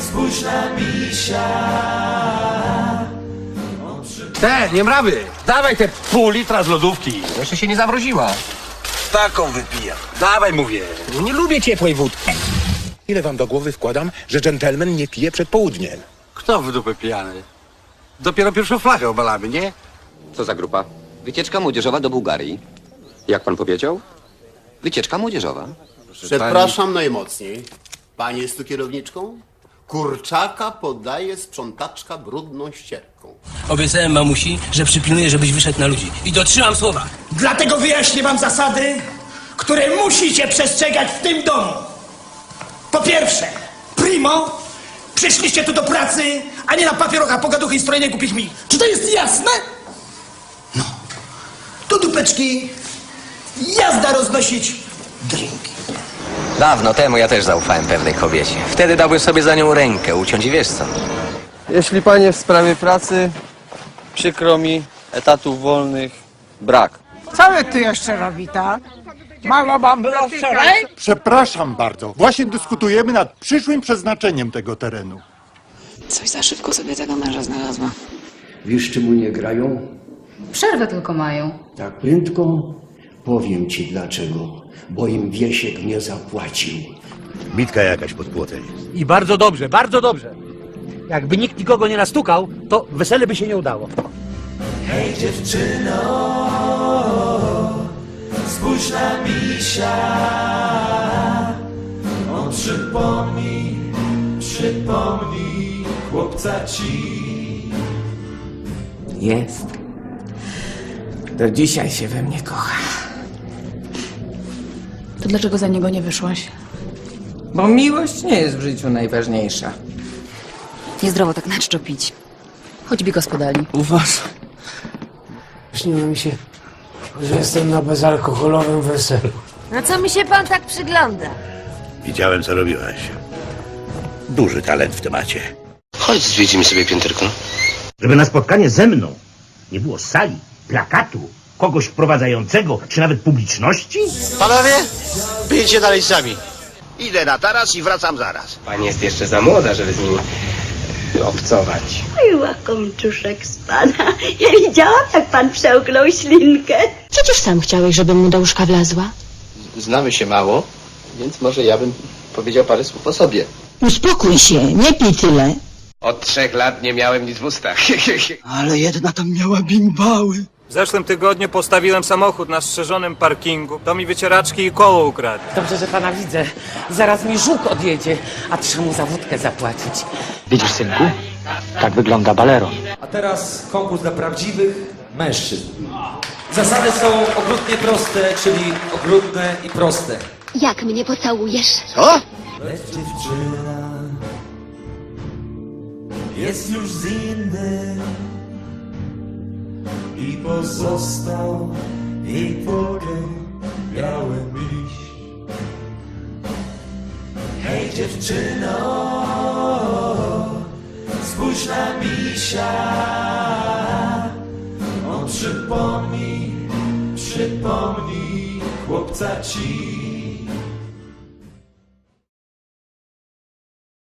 Spójrz na misia Te, nie mrawy! Dawaj te pół litra z lodówki. Jeszcze się nie zamroziła. Taką wypijam. Dawaj, mówię. Nie lubię ciepłej wódki. Ile wam do głowy wkładam, że dżentelmen nie pije przed południem? Kto w dupę pijany? Dopiero pierwszą flachę obalamy, nie? Co za grupa? Wycieczka młodzieżowa do Bułgarii. Jak pan powiedział? Wycieczka młodzieżowa. Przepraszam najmocniej. Pani jest tu kierowniczką? Kurczaka podaje sprzątaczka brudną ścierką. Obiecałem mamusi, że przypilnuję, żebyś wyszedł na ludzi. I dotrzymam słowa. Dlatego wyjaśnię wam zasady, które musicie przestrzegać w tym domu. Po pierwsze, primo, przyszliście tu do pracy, a nie na papierocha, pogaduchy i strojenie głupich mi. Czy to jest jasne? No. Tu dupeczki, jazda roznosić drinki. Dawno temu ja też zaufałem pewnej kobiecie. Wtedy dałbym sobie za nią rękę uciąć i wiesz co? Jeśli panie w sprawie pracy, przykro mi, etatów wolnych brak. Co tu jeszcze robi, tak? Mało było wczoraj? Przepraszam bardzo. Właśnie dyskutujemy nad przyszłym przeznaczeniem tego terenu. Coś za szybko sobie tego męża znalazła. Wiesz czemu nie grają? Przerwę tylko mają. Tak prędko? Powiem ci dlaczego. Bo im Wiesiek nie zapłacił. Bitka jakaś pod płotem. I bardzo dobrze, bardzo dobrze. Jakby nikt nikogo nie nastukał, to wesele by się nie udało. Hej dziewczyno, spójrz na misia. On przypomni, przypomni chłopca ci. Jest. Do dzisiaj się we mnie kocha. To dlaczego za niego nie wyszłaś? Bo miłość nie jest w życiu najważniejsza. Niezdrowo tak na czczo pić. Choćby gospodali. U was? Śniło mi się, że jestem na bezalkoholowym weselu. Na co mi się pan tak przygląda? Widziałem, co robiłaś. Duży talent w temacie. Chodź, zwiedzimy sobie pięterko. Żeby na spotkanie ze mną nie było sali, plakatu, kogoś wprowadzającego, czy nawet publiczności? Panowie, wyjdźcie dalej sami. Idę na taras i wracam zaraz. Pani jest jeszcze za młoda, żeby z nimi e, obcować. Oj, łakomczuszek z pana. Ja widziałam, jak pan przełknął ślinkę. Przecież sam chciałeś, żebym mu do łóżka wlazła. Znamy się mało, więc może ja bym powiedział parę słów o sobie. Uspokój się, nie pij tyle. Od trzech lat nie miałem nic w ustach. Ale jedna tam miała bimbały. W zeszłym tygodniu postawiłem samochód na strzeżonym parkingu. To mi wycieraczki i koło ukradł. Dobrze, że pana widzę. Zaraz mi żuk odjedzie, a trzeba mu za wódkę zapłacić. Widzisz, synku? Tak wygląda balero. A teraz konkurs dla prawdziwych mężczyzn. Zasady są okrutnie proste, czyli okrutne i proste. Jak mnie pocałujesz? Lecz dziewczyna jest już z innym i pozostał jej tylko biały miś. Hej dziewczyno, spójrz na misia. On przypomni, przypomni chłopca ci.